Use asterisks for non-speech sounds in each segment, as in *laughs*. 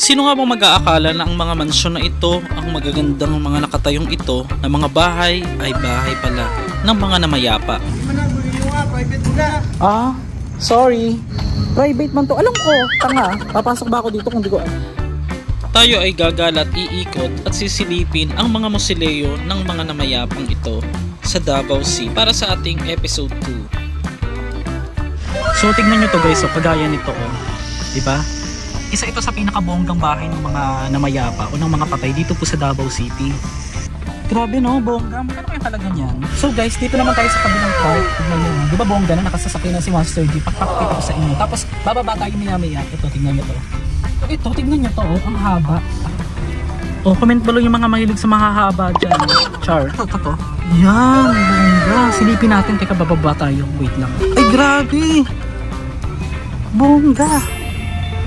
Sino nga bang mag-aakala na ang mga mansyon na ito, ang magagandang mga nakatayong ito, na mga bahay ay bahay pala ng mga namayapa? Ah, sorry. Private man to. Alam ko, tanga. Papasok ba ako dito kung di ko Tayo ay gagala at iikot at sisilipin ang mga musileo ng mga namayapang ito sa Davao Sea para sa ating episode 2. So tignan nyo to guys, so kagaya nito oh. 'Di ba? Isa ito sa pinakabonggang bahay ng mga namayapa o ng mga patay dito po sa Davao City. Grabe no, bongga. Magkano kaya talaga niyan? So guys, dito naman tayo sa kabilang part. Tignan nyo. Di ba bongga na nakasasakay na si Master G? Pakpakita ko sa inyo. Tapos bababa tayo maya maya. Ito, tignan nyo to. Ito, tignan nyo to. Oh, ang haba. Oh, comment below yung mga mahilig sa mahahaba dyan. Char. Ito, ito, to. Yan, bongga. Silipin natin. Teka, bababa tayo. Wait lang. Ay, grabe. Bongga.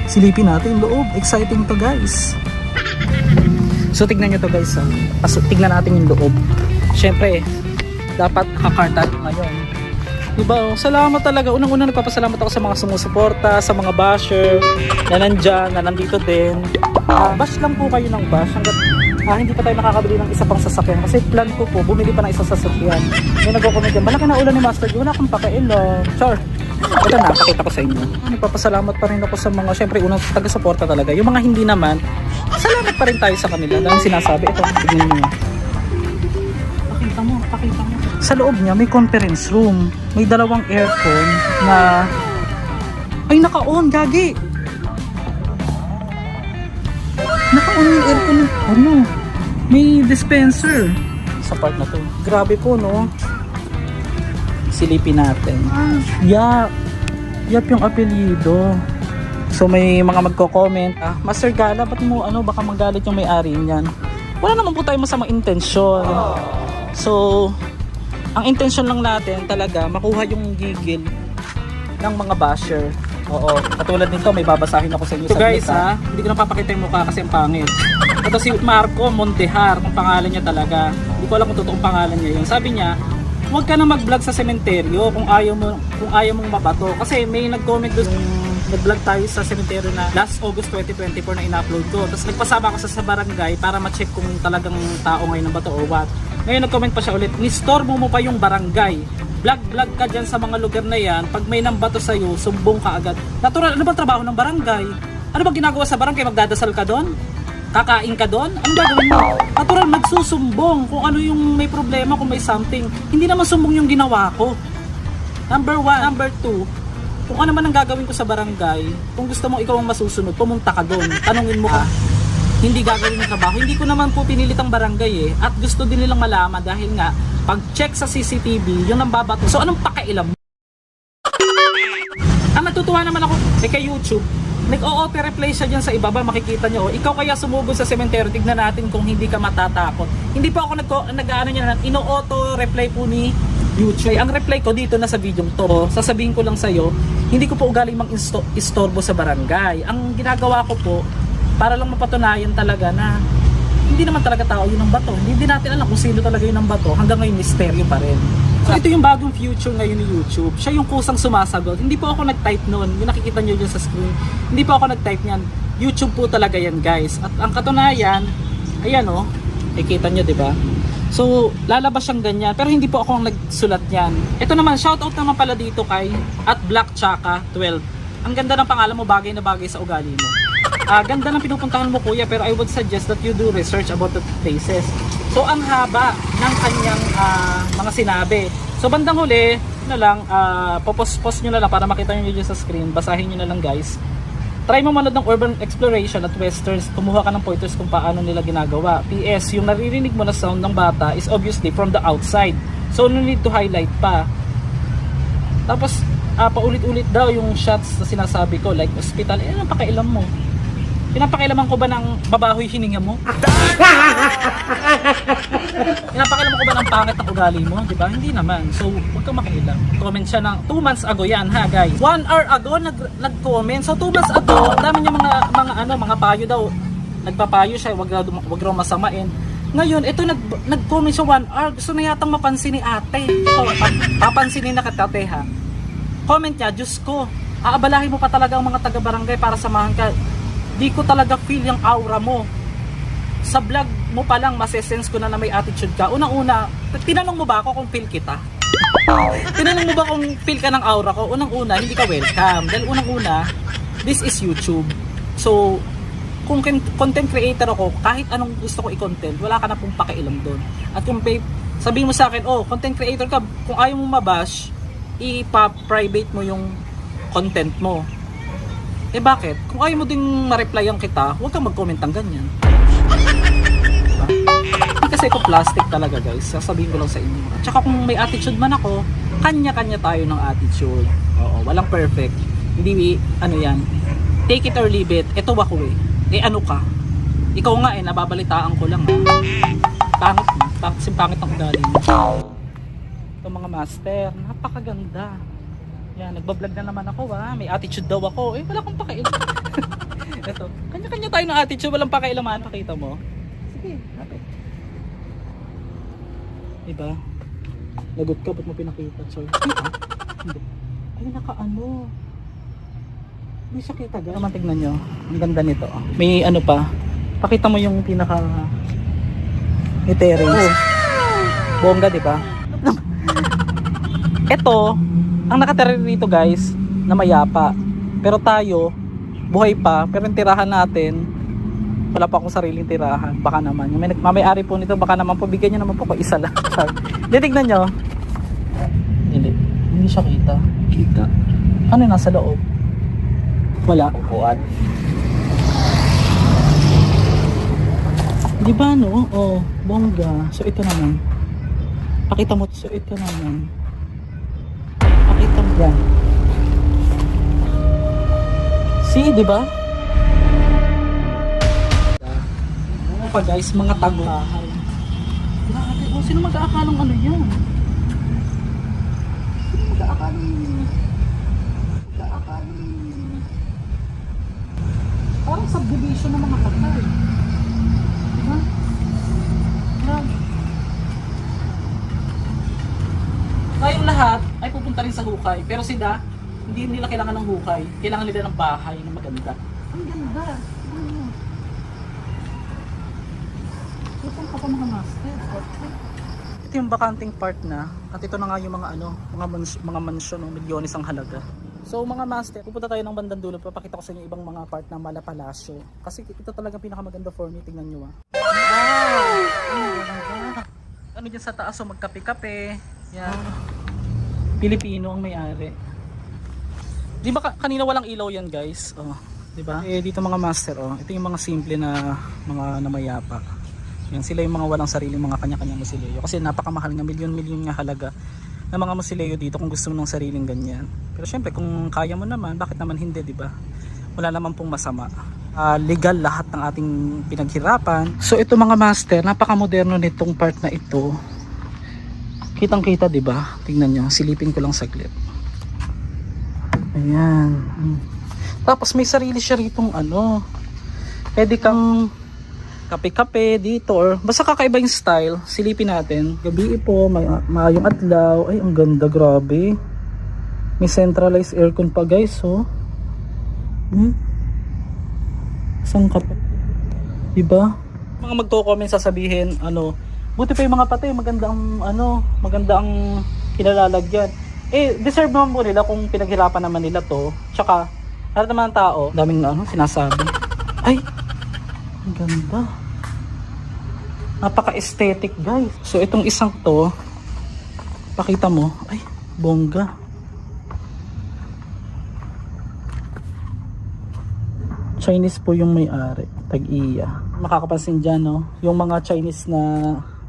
Silipin natin yung loob. Exciting to guys. So tignan nyo to guys. Ha? Pas tignan natin yung loob. Siyempre, dapat nakakarta ngayon. Diba? Oh, salamat talaga. Unang-una nagpapasalamat ako sa mga sumusuporta, sa mga basher na nandyan, na nandito din. Ah, bash lang po kayo ng bash hanggat ah, hindi pa tayo nakakabili ng isa pang sasakyan. Kasi plan ko po, bumili pa ng isang sasakyan. May nagko-comment dyan, malaki na ulan ni Master G, wala akong pakailan. Char. Ito na, pakita ko sa inyo. Nagpapasalamat pa rin ako sa mga, syempre, unang taga-suporta talaga. Yung mga hindi naman, salamat pa rin tayo sa kanila. Dahil sinasabi, ito, tignan nyo. Pakita mo, pakita mo. Sa loob niya, may conference room. May dalawang aircon na... Ay, naka-on, gagi! Naka-on yung aircon. Ano? May dispenser sa part na to. Grabe po, no? Silipin natin. Yap. Yap yung apelido. So may mga magko-comment, ah, Master Gala, ba't mo ano, baka magalit yung may-ari niyan. Wala naman po tayo masamang intensyon. So, ang intensyon lang natin talaga, makuha yung gigil ng mga basher. Oo, katulad nito, may babasahin ako sa inyo so guys ha, hindi ko na papakita yung mukha kasi ang pangit. Ito si Marco Montehar, ang pangalan niya talaga. Hindi ko alam kung totoong pangalan niya yun. Sabi niya, huwag ka na mag-vlog sa sementeryo kung ayaw mo kung ayaw mong mabato kasi may nag-comment doon nag-vlog tayo sa sementeryo na last August 2024 na in-upload ko tapos nagpasama ako sa, sa barangay para ma-check kung talagang tao ngayon ng bato or what ngayon nag-comment pa siya ulit nistorbo mo pa yung barangay vlog vlog ka dyan sa mga lugar na yan pag may nambato sa'yo sumbong ka agad natural ano ba trabaho ng barangay ano ba ginagawa sa barangay magdadasal ka doon kakain ka doon? Ano gagawin mo? Natural, magsusumbong kung ano yung may problema, kung may something. Hindi naman sumbong yung ginawa ko. Number one. Number two, kung ano man ang gagawin ko sa barangay, kung gusto mo ikaw ang masusunod, pumunta ka doon. Tanungin mo ka. Hindi gagawin ng trabaho. Hindi ko naman po pinilit ang barangay eh. At gusto din nilang malaman dahil nga, pag check sa CCTV, yun ang babato. So anong pakailam? Ang natutuwa naman ako eh, kay YouTube, nag-o-auto reply siya dyan sa ibaba, makikita nyo. oh. Ikaw kaya sumugod sa sementeryo, tignan natin kung hindi ka matatakot. Hindi po ako nag nag-ano niya, ino-auto reply po ni YouTube. Ang reply ko dito na sa video to, sasabihin ko lang sa'yo, hindi ko po ugaling mang insto- istorbo sa barangay. Ang ginagawa ko po, para lang mapatunayan talaga na hindi naman talaga tao yun ang bato. Hindi din natin alam kung sino talaga yun ang bato. Hanggang ngayon, misteryo pa rin. So ito yung bagong future ngayon ni YouTube. Siya yung kusang sumasagot. Hindi po ako nag-type noon. Yung nakikita nyo dyan sa screen. Hindi po ako nag-type niyan. YouTube po talaga yan guys. At ang katunayan, ayan o. Oh, nakikita nyo di ba? So, lalabas siyang ganyan. Pero hindi po ako ang nagsulat yan. Ito naman, shoutout naman pala dito kay at Black Chaka 12. Ang ganda ng pangalan mo, bagay na bagay sa ugali mo. Ah, ganda ng pinupuntahan mo kuya, pero I would suggest that you do research about the places. So, ang haba ng kanyang ah, mga sinabi. So, bandang huli, na lang, uh, popost-post nyo na lang para makita nyo dyan sa screen. Basahin nyo na lang guys. Try mo manood ng urban exploration at westerns, kumuha ka ng pointers kung paano nila ginagawa. PS, yung naririnig mo na sound ng bata is obviously from the outside. So, no need to highlight pa. Tapos, ah, paulit-ulit daw yung shots na sinasabi ko, like hospital, eh, ano pakailam mo? Pinapakailaman ko ba ng babahoy hininga mo? *laughs* Pinapakailaman ko ba ng pangit na ugali mo? Di ba? Hindi naman. So, huwag kang makialam. Comment siya ng 2 months ago yan ha guys. 1 hour ago nag nag-comment. So 2 months ago, dami niya mga mga ano, mga payo daw. Nagpapayo siya, wag raw wag raw masamain. Ngayon, ito nag nag-comment siya 1 hour. Gusto na yatang mapansin ni ate. Ito, papansinin na katate ha. Comment niya, Diyos ko, aabalahin mo pa talaga ang mga taga-barangay para samahan ka di ko talaga feel yung aura mo. Sa vlog mo pa lang, masesense ko na na may attitude ka. Unang-una, tinanong mo ba ako kung feel kita? tinanong mo ba kung feel ka ng aura ko? Unang-una, hindi ka welcome. Dahil unang-una, this is YouTube. So, kung content creator ako, kahit anong gusto ko i-content, wala ka na pong pakialam doon. At kung babe, sabihin mo sa akin, oh, content creator ka, kung ayaw mo mabash, ipa-private mo yung content mo. Eh bakit? Kung ayaw mo ding ma-replyan kita, huwag kang mag-comment ng ganyan. Kasi ito plastic talaga guys. Sasabihin ko lang sa inyo. At saka kung may attitude man ako, kanya-kanya tayo ng attitude. Oo, walang perfect. Hindi, ano yan, take it or leave it. Ito ako eh. Eh ano ka? Ikaw nga eh, nababalitaan ko lang. Ha? Pangit, pangit, simpangit ang ugali mo. Ito mga master, napakaganda. Yan, nagbablog na naman ako ha. May attitude daw ako. Eh, wala akong pakialam. *laughs* Ito, kanya-kanya tayo ng attitude. Walang pakialaman. Pakita mo. Sige, lapit. Diba? Lagot ka, ba't mo pinakita? Sorry. Kita? Hindi. Ay, nakaano. Siya kita guys. Naman tignan nyo. Ang ganda nito. oh. May ano pa. Pakita mo yung pinaka may terrace. Bongga, *laughs* di ba? Ito, ang nakatira dito guys, na mayapa. Pero tayo, buhay pa, pero yung tirahan natin, wala pa akong sariling tirahan. Baka naman. Yung may nagmamayari po nito, baka naman po, bigyan nyo naman po ko isa lang. *laughs* Hindi, tignan nyo. Hindi. Hindi siya kita. Kita. Ano yung nasa loob? Wala. Upuan. Di ba no? Oh, bongga. So ito naman. Pakita mo. So ito naman. Yan. See, di ba? Ano pa guys, mga taguhay. Grabe, oh, sino mag-aakalang ano yan? Sino mag-aakalang mag-aakalang parang subdivision ng mga patay. Diba? Grabe. Tayong lahat pupunta rin sa hukay. Pero sila, hindi nila kailangan ng hukay. Kailangan nila ng bahay na maganda. Ang ganda. Ano? Saan ka pa mga master? Ito yung bakanting part na at ito na nga yung mga ano, mga mans- mga mansyon ng milyones ang halaga. So mga master, pupunta tayo ng bandang dulo, papakita ko sa inyo ibang mga part ng Mala Palacio. Kasi ito talaga pinakamaganda for me, tingnan nyo ah. Wow! Ano dyan sa taas, so magkape-kape. Yan. Pilipino ang may-ari. Di ba ka- kanina walang ilaw yan guys? Oh, di ba? Eh dito mga master oh, ito yung mga simple na mga namayapa. Yan sila yung mga walang sariling mga kanya-kanyang musileo kasi napakamahal nga milyon-milyon nga halaga ng mga musileo dito kung gusto mo ng sariling ganyan. Pero syempre kung kaya mo naman, bakit naman hindi, di ba? Wala naman pong masama. Ah, legal lahat ng ating pinaghirapan. So ito mga master, napaka-moderno nitong part na ito. Kitang-kita, di ba? Tingnan nyo, silipin ko lang saglit. Ayan. Tapos may sarili siya ritong ano. Pwede kang kape-kape dito or basta kakaiba yung style. Silipin natin. Gabi po, may maayong adlaw. Ay, ang ganda, grabe. May centralized aircon pa guys, oh. Hmm? Saan ka pa? Diba? Mga magko-comment sasabihin, ano, buti pa yung mga patay, maganda ang, ano, maganda ang kinalalagyan. Eh, deserve naman po nila kung pinaghirapan naman nila to. Tsaka, lahat naman ng tao, daming ano, sinasabi. Ay, ang ganda. Napaka-aesthetic guys. So, itong isang to, pakita mo, ay, bongga. Chinese po yung may-ari, tag-iya. Makakapansin dyan, no? Yung mga Chinese na,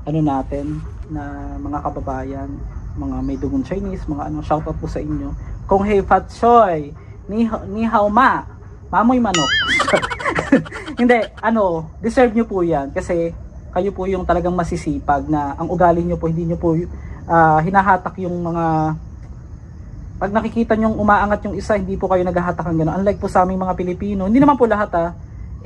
ano natin, na mga kababayan, mga may dugong Chinese, mga ano, shoutout po sa inyo. Kung hey Fat Choy, ni, ni hao ma, mamoy manok. *laughs* Hindi, ano, deserve nyo po yan kasi kayo po yung talagang masisipag na ang ugali nyo po, hindi nyo po ah, hinahatak yung mga pag nakikita nyong umaangat yung isa, hindi po kayo naghahatak ng gano'n. Unlike po sa aming mga Pilipino, hindi naman po lahat ah,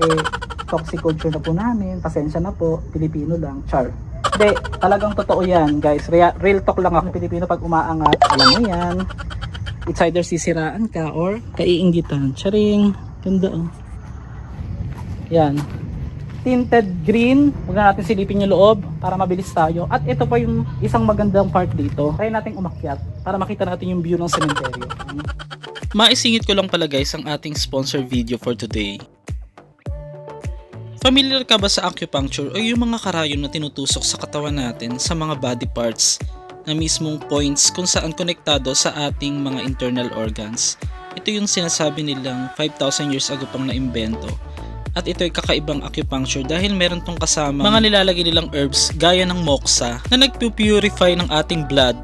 eh, toxic culture na po namin, pasensya na po, Pilipino lang, char. Hindi, talagang totoo yan guys, Rea- real talk lang ako Pilipino pag umaangat, alam mo yan, it's either sisiraan ka or kaiinggitan. Charing, ganda oh. Yan. Tinted green. Huwag na natin silipin yung loob para mabilis tayo. At ito pa yung isang magandang part dito. Try natin umakyat para makita natin yung view ng cemetery. Maisingit ko lang pala guys ang ating sponsor video for today. Familiar ka ba sa acupuncture o yung mga karayom na tinutusok sa katawan natin sa mga body parts na mismong points kung saan konektado sa ating mga internal organs? Ito yung sinasabi nilang 5,000 years ago pang naimbento. At ito ay kakaibang acupuncture dahil meron tong kasama mga nilalagay nilang herbs gaya ng moxa na nagpupurify ng ating blood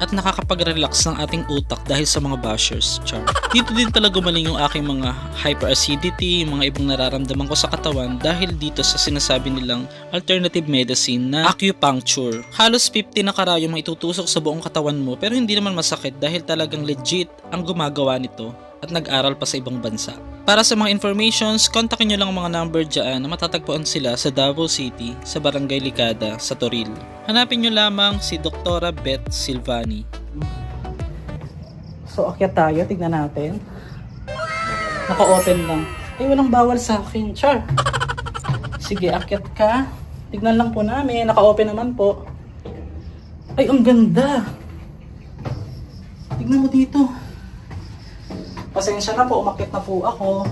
at nakakapag-relax ng ating utak dahil sa mga bashers. Char. Dito din talaga gumaling yung aking mga hyperacidity, mga ibang nararamdaman ko sa katawan dahil dito sa sinasabi nilang alternative medicine na acupuncture. Halos 50 na karayom ang itutusok sa buong katawan mo pero hindi naman masakit dahil talagang legit ang gumagawa nito at nag-aral pa sa ibang bansa. Para sa mga informations, kontakin nyo lang ang mga number dyan na matatagpuan sila sa Davao City, sa Barangay Ligada, sa Toril. Hanapin nyo lamang si Dr. Beth Silvani. So, akyat tayo. Tignan natin. Naka-open lang. Eh, walang bawal sa akin. Char. Sige, akyat ka. Tignan lang po namin. Naka-open naman po. Ay, ang ganda. Tignan mo dito. Pasensya na po. Umakyat na po ako.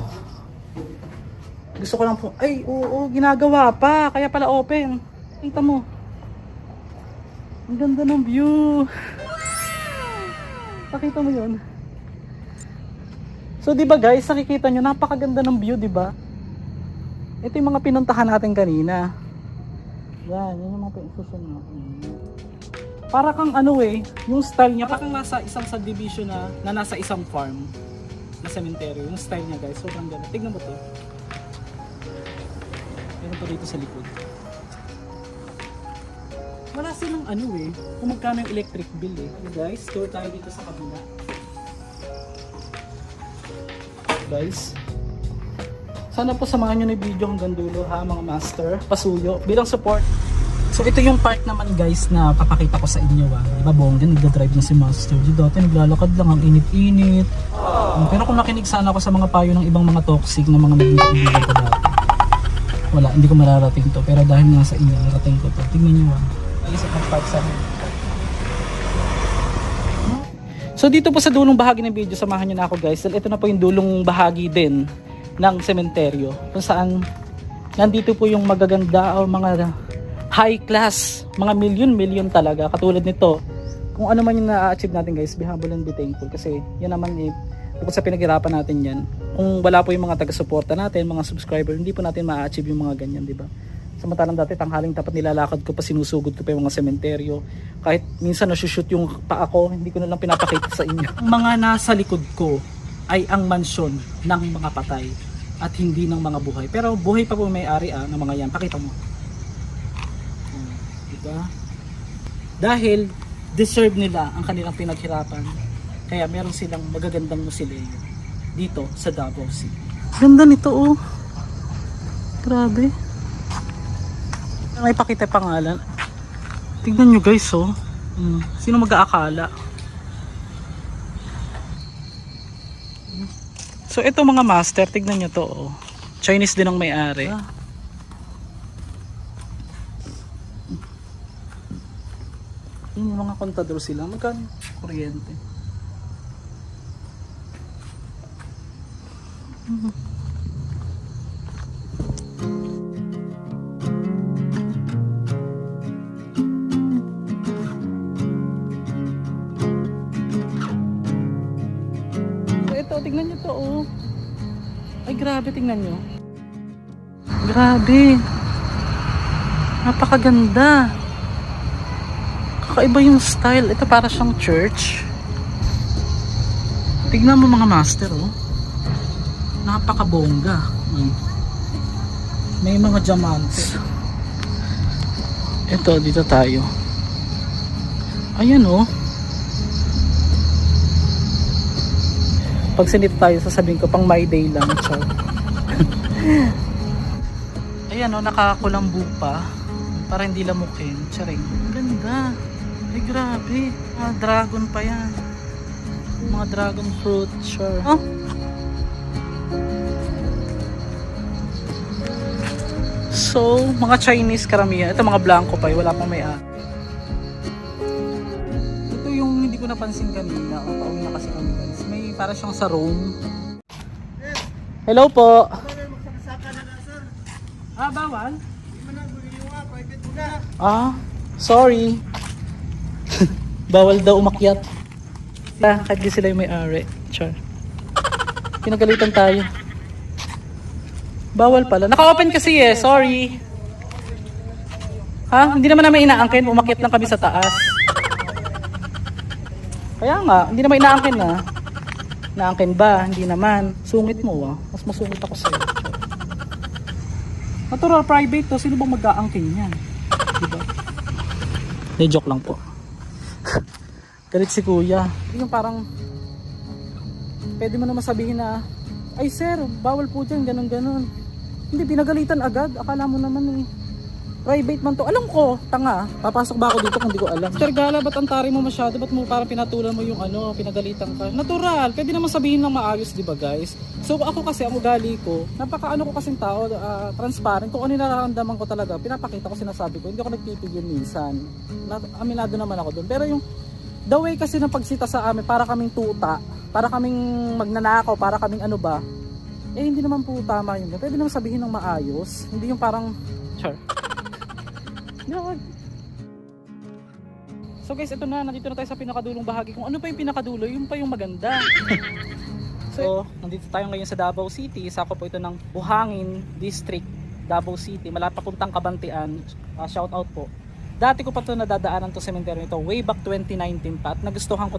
Gusto ko lang po. Ay, oo, ginagawa pa. Kaya pala open. Kita mo. Ang ganda ng view. Pakita mo yun. So, di ba guys, nakikita nyo, napakaganda ng view, di ba? Ito yung mga pinuntahan natin kanina. Yan, yan yung mga pinuntahan natin. Para kang ano eh, yung style niya, parang nasa isang subdivision na, na nasa isang farm na cemetery. Yung style niya guys, sobrang ganda. Tignan mo to. Meron pa dito sa likod. Wala silang ano eh, kung magkano yung electric bill eh. Guys, tour tayo dito sa kabila. Guys, sana po samahan nyo na video hanggang dulo ha mga master. Pasuyo, bilang support. So ito yung part naman guys na papakita ko sa inyo ha. Diba bongga, nagda-drive na si master. Di dati naglalakad lang, ang init-init. Pero kung nakinig sana ako sa mga payo ng ibang mga toxic na mga dati. Wala, hindi ko mararating to. Pero dahil nga sa inyo, narating ko to. Tingnan nyo ng part sa amin. So dito po sa dulong bahagi ng video, samahan nyo na ako guys. Dahil ito na po yung dulong bahagi din ng sementeryo. Kung saan nandito po yung magaganda o mga high class, mga million-million talaga. Katulad nito, kung ano man yung na-achieve natin guys, be humble and be thankful. Kasi yan naman eh, bukod sa pinaghirapan natin yan, kung wala po yung mga taga-suporta natin, mga subscriber, hindi po natin ma-achieve yung mga ganyan, di ba? Samantalang dati tanghaling tapat nilalakad ko pa sinusugod ko pa yung mga sementeryo. Kahit minsan nasushoot yung pa ako, hindi ko na lang pinapakita sa inyo. *laughs* Mga nasa likod ko ay ang mansyon ng mga patay at hindi ng mga buhay. Pero buhay pa po may ari ah, ng mga yan. Pakita mo. Diba? Dahil deserve nila ang kanilang pinaghirapan. Kaya meron silang magagandang musileo dito sa Davao City. Ganda nito oh. Grabe. May pakita pangalan. Tingnan nyo guys oh. Hmm. Sino mag-aakala? So ito mga master, tignan nyo to oh. Chinese din ang may-ari. Yung mga kontador sila, magkano kuryente? *laughs* ito, tignan nyo to oh. Ay grabe, tignan nyo. Grabe. Napakaganda. Kakaiba yung style. Ito para siyang church. Tignan mo mga master oh. Napakabongga. Mm. May mga diamonds. Ito, dito tayo. Ayan oh. Pag sinip tayo, sasabihin ko pang my day lang. Char. *laughs* Ayan o, nakakulambu pa. Para hindi lamukin. Charing. Ganda. Ay grabe. Mga dragon pa yan. Mga dragon fruit. Sure. Oh. So, mga Chinese karamihan. Ito mga blanco pa, eh, wala pang may a. Ito yung hindi ko napansin kanina. O, pauwi na kasi kami guys. May para siyang sa room. Hello po. Ah, bawal? Ah, sorry. *laughs* bawal daw umakyat. Ah, kahit di sila yung may-ari. Char. Pinagalitan tayo. Bawal pala. Naka-open kasi eh. Sorry. Ha? Hindi naman namin inaangkin. Umakyat lang kami sa taas. Kaya nga, hindi naman inaangkin na. Naangkin ba? Hindi naman. Sungit mo ah. Mas masungit ako sa'yo. Natural private to. Sino bang mag-aangkin yan? Diba? Hindi, joke lang po. *laughs* Galit si kuya. Yung parang pwede mo naman sabihin na ay sir, bawal po dyan, ganun ganun. Hindi, pinagalitan agad. Akala mo naman eh. Private man to. Alam ko, tanga. Papasok ba ako dito kung di ko alam? Sir Gala, ba't ang tari mo masyado? Ba't mo parang pinatulan mo yung ano, pinagalitan ka? Natural. Pwede naman sabihin ng maayos, di ba guys? So ako kasi, ang ugali ko, napaka ano ko kasing tao, ah, transparent. Kung ano yung nararamdaman ko talaga, pinapakita ko, sinasabi ko. Hindi ako nagpipigil minsan. Na, aminado naman ako doon. Pero yung the way kasi ng pagsita sa amin, para kaming tuta, para kaming magnanakaw, para kaming ano ba, eh hindi naman po tama yun. Pwede naman sabihin ng maayos, hindi yung parang, char. *laughs* Naman. So guys, ito na, nandito na tayo sa pinakadulong bahagi. Kung ano pa yung pinakadulo, yun pa yung maganda. *laughs* so, nandito tayo ngayon sa Davao City. Sakop po ito ng Buhangin District, Davao City. Malapit papuntang Kabantian. Uh, shout out po. Dati ko pa ito nadadaanan to cemetery nito way back 2019 pa at nagustuhan ko